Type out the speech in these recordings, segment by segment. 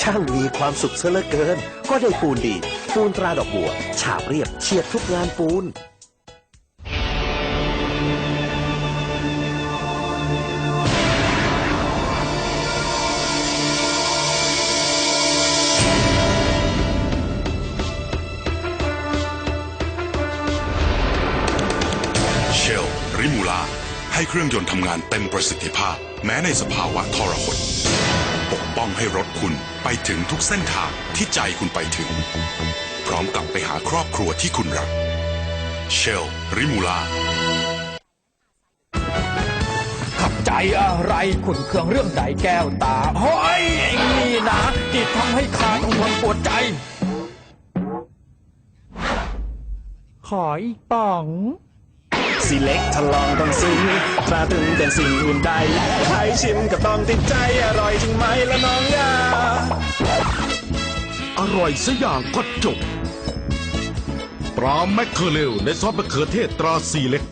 ช่างมีความสุขเสียเหลือเกิน ก็ได้ปูนดี ปูนตราดอกบัว ฉาบเรียบเฉียบทุกงานปูน เชล ริมูลา ให้เครื่องยนต์ทำงานเต็มประสิทธิภาพ แม้ในสภาวะทรหด ปกป้องให้รถคุณไปถึงทุกเส้นทางที่ใจคุณไปถึง พร้อมกลับไปหาครอบครัวที่คุณรัก เชล ริมูลาขับใจอะไรขุนเคืองเรื่องใจแก้วตาเฮ้ยเองนี่นะที่ทำให้ข้าต้องทนปวดใจ ขออีกป่อง สิเล็กทดลองต้องซึ้งตราตึงเป็นสิ่งอื่นใดใครชิมก็ต้องติดใจอร่อยจริงไหมละน้องยาอร่อยสัอย่างก็จบปลาแมคเคอเรลในซอสมะเขือเทศตราสีเล็ก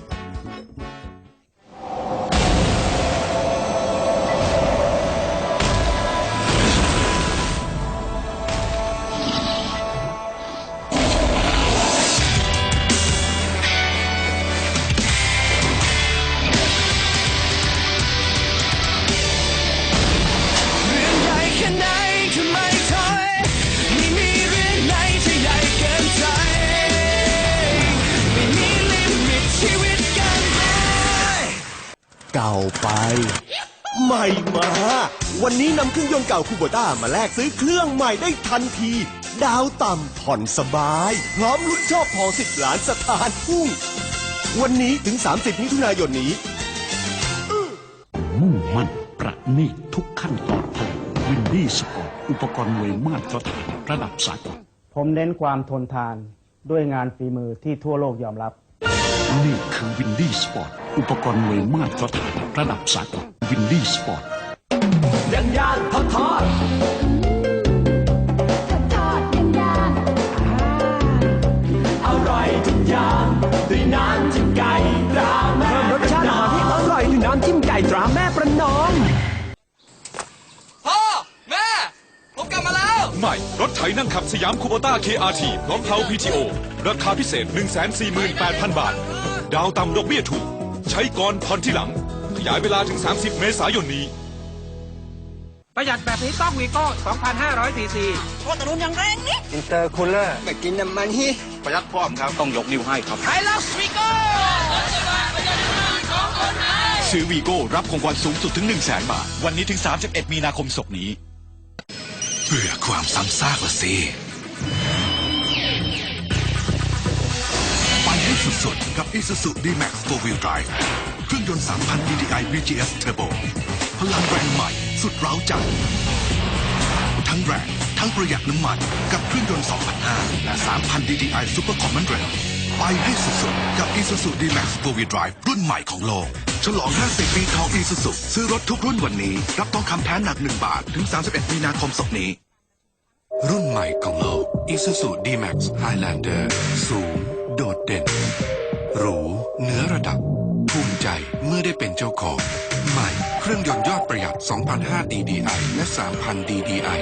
เก่าไป ใหม่มา วันนี้นำเครื่องยนต์เก่าคูโบต้ามาแลกซื้อเครื่องใหม่ได้ทันที ดาวต่ำผ่อนสบาย พร้อมลุ้นโชอบทองสิบล้านสถานพุ่ง วันนี้ถึง 30 มิถุนายนนี้ มุ่งมั่นประณีตทุกขั้นตอนผลิตวินดี้สปอร์ตอุปกรณ์มวยมาตรฐานระดับสากลผมเน้นความทนทานด้วยงานฝีมือที่ทั่วโลกยอมรับ นี่คือวินดี้สปอร์ต อุปกรณ์มวยมาตรฐานระดับสากลวินดี้สปอร์ตย่างย่างทอดทอดทอดย่างย่างอร่อยทุกอย่างด้วยน้ำจิ้มไก่ตราแม่รสชาติอาหารที่อร่อยด้วยน้ำจิ้มไก่ตราแม่ประนอมพ่อแม่ผมกลับมาแล้วใหม่รถไถนั่งขับสยามคูโบต้า KRT พร้อมเพลา PTO ราคาพิเศษ 148,000 บาท ดาวต่ำดอกเบี้ยถูก ใช้ก่อนผ่อนที่หลัง ขยายเวลาถึง 30 เมษายนนี้ ประหยัดแบบนี้ต้องวีโก้2,500ซีซีอินเตอร์คูลเลอร์ไปกินน้ำมันฮีประหยัดพร้อมครับ ต้องยกนิ้วให้ครับไฮลักซ์วีโก้ซื้อวีโก้รับของขวัญสูงสุดถึง 1 0 0 0 0แบาท วันนี้ถึง 31 มีนาคมศกนี้ เบื่อความซ้ำซากละสิ สุดกับ Isuzu D-Max 4 Wheel Drive เครื่องยนต์ 3,000 DDI VGS Turbo พลังแรงใหม่สุดร้าใจ ทั้งแรงทั้งประหยัดน้ำมันกับเครื่องยนต์ 2,500 และ 3,000 DDI Super Common Rail ไปให้สุดๆกับ Isuzu D-Max 4 Wheel Drive รุ่นใหม่ของโลก ฉลอง 50 ปีทอง Isuzu ซื้อรถทุกรุ่นวันนี้ รับทองคำแท้หนัก 1 บาท ถึง 31 มีนาคมศกนี้ รุ่นใหม่ของโลก Isuzu D-Max Highlander สูง โดดเด่น หรูเหนือระดับ ภูมิใจเมื่อได้เป็นเจ้าของ ใหม่ เครื่องยนต์ยอดประหยัด 2,500 DDI และ 3,000 DDI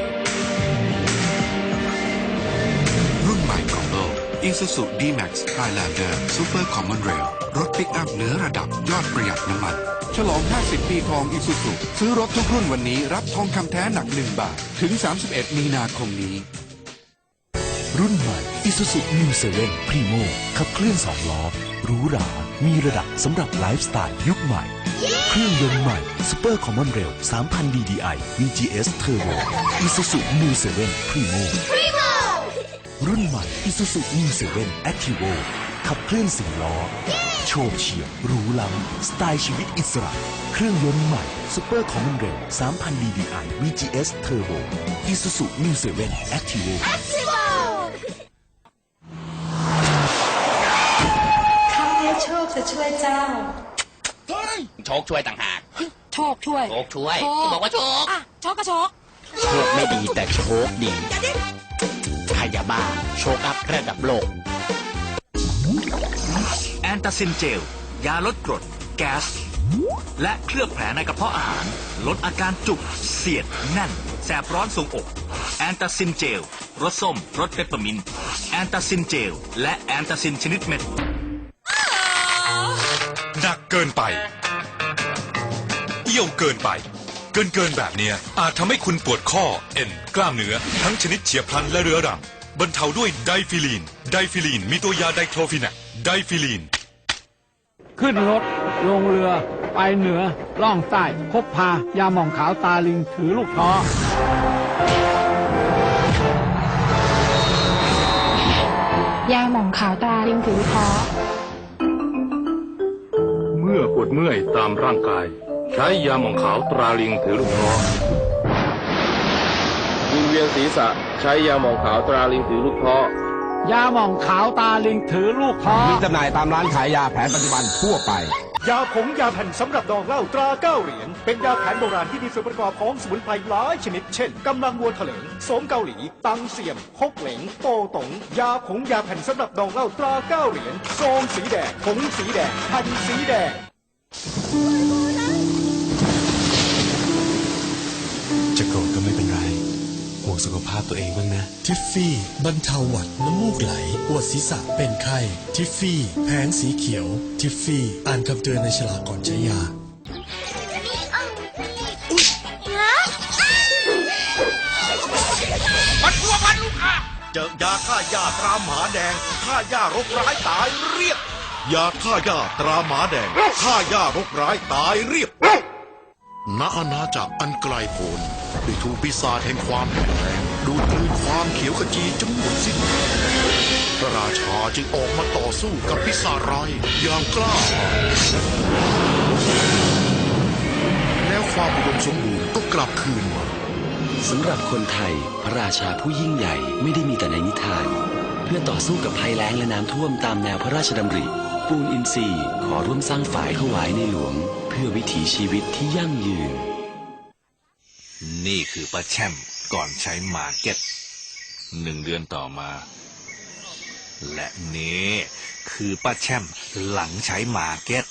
รุ่นใหม่ของโลก Isuzu D-Max Highlander Super Common Rail รถปิกอัพเหนือระดับยอดประหยัดน้ำมัน ฉลอง 50 ปีทองอีซูซุซื้อรถทุกรุ่นวันนี้รับทองคำแท้หนัก 1 บาท ถึง 31 มีนาคมนี้ รุ่นใหม่ Isuzu New 7 Primo ขับเคลื่อนสองล้อหรูหรา มีระดับสำหรับไลฟ์สไตล์ยุคใหม่ เครื่องยนต์ใหม่ Super Common Rail 3,000 DDI VGS Turbo Isuzu New 7 Primo รุ่นใหม่ Isuzu New 7 Activo ขับเคลื่อนสี่ล้อ โชว์เฉียบหรูล้ำสไตล์ชีวิตอิสระ เครื่องยนต์ใหม่ Super Common Rail 3,000 DDI VGS Turbo Isuzu New 7 Activo ข้ จะช่วยเจ้า โชคช่วยต่างหากโชคช่วย โชคช่วยที่บอกว่าโชคอะโชคก็โชคโชคไม่ดีแต่โชคดีพยาบ้าโชคอัพระดับโลก แอนตาซินเจล ยาลดกรด แก๊ส และเคลือบแผลในกระเพาะอาหาร ลดอาการจุก เสียด แน่น แสบร้อนทรงอก แอนตาซินเจล รสส้ม รสเปปเปอร์มินต์แอนตาซินเจล และแอนตาซินชนิดเม็ด หนักเกินไป เอี่ยวเกินไป เกินเกินแบบเนี้ยอาจทำให้คุณปวดข้อ เอ็น กล้ามเนื้อ ทั้งชนิดเฉียบพลันและเรื้อรังบรรเทาด้วยไดฟิลีน ไดฟิลีน มีตัวยาไดโครฟินักไดฟิลีน ขึ้นรถ ลงเรือ ไปเหนือ ล่องใต้ พบพายาหม่องขาวตาลิงถือลูกท้อยาหม่องขาวตราลิงถือท้อเมื่อปวด เมื่อยตามร่างกาย ใช้ยาหมองขาวตราลิงถือลูกท้อวิงเวียนศีรษะใช้ยาหมองขาวตราลิงถือลูกท้อยาหม่องขาวตาลิงถือลูกท้อมีจำหน่ายตามร้านขายยาแผนปัจจุบันทั่วไป ยาผงยาแผ่นสำหรับดองเหล้าตราเก้าเหรียญเป็นยาแผนโบราณที่มีส่วนประกอบของสมุนไพรหลายชนิด เช่นกำลังวัวเถลิงโสมเกาหลี ตังเสี่ยมฮกเหลงโตตงยาผงยาแผ่นสำหรับดองเหล้าตราเก้าเหรียญซองสีแดงผงสีแดงแผ่นสีแดง จะโกรธก็ไม่เป็นไร ห่วงสุขภาพตัวเองบ้างนะ ทิฟฟี่ บรรเทาหวัดน้ำมูกไหล ปวดศีรษะเป็นไข้ ทิฟฟี่ แผงสีเขียว ทิฟฟี่ อ่านคำเตือนในฉลากก่อนใช้ยามันพัวพันลูกค้าเจอยาฆ่าหญ้าตราหมาแดงฆ่าหญ้ารกร้ายตายเรียบ ยาฆ่าหญ้าตราหมาแดงฆ่าหญ้ารกร้ายตายเรียบณอาณาจักรอันไกลโพ้นได้ถูกปีศาจแห่งความแข็งแรงดูดกลืนความเขียวขจีจนหมดสิ้นพระราชาจึงออกมาต่อสู้กับปีศาจร้ายอย่างกล้าหาญแล้วความอุดมสมบูรณ์ก็กลับคืนมาสำหรับคนไทย พระราชาผู้ยิ่งใหญ่ไม่ได้มีแต่ในนิทาน เพื่อต่อสู้กับภัยแล้งและน้ำท่วมตามแนวพระราชดำริ ปูนอินทรีย์ขอร่วมสร้างฝ่ายถวายในหลวง เพื่อวิถีชีวิตที่ยั่งยืน นี่คือป้าแช่มก่อนใช้มาเก็ตหนึ่งเดือนต่อมา และนี่คือป้าแช่มหลังใช้มาเก็ต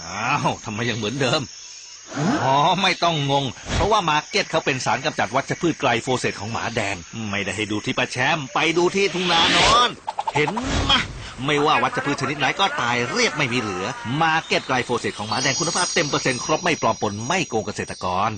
อ้าวทำไมยังเหมือนเดิมอ๋อไม่ต้องงง เพราะว่ามาเก็ตเขาเป็นสารกำจัดวัชพืชไกลโฟเซตของหมาแดง ไม่ได้ให้ดูที่ป้าแชมไปดูที่ทุ่งนานอน เห็นมะ ไม่ว่าวัชพืชชนิดไหนก็ตายเรียบไม่มีเหลือ มาเก็ตไกลโฟเซตของหมาแดงคุณภาพเต็มเปอร์เซ็นต์ครบไม่ปลอมปนไม่โกงเกษตรกร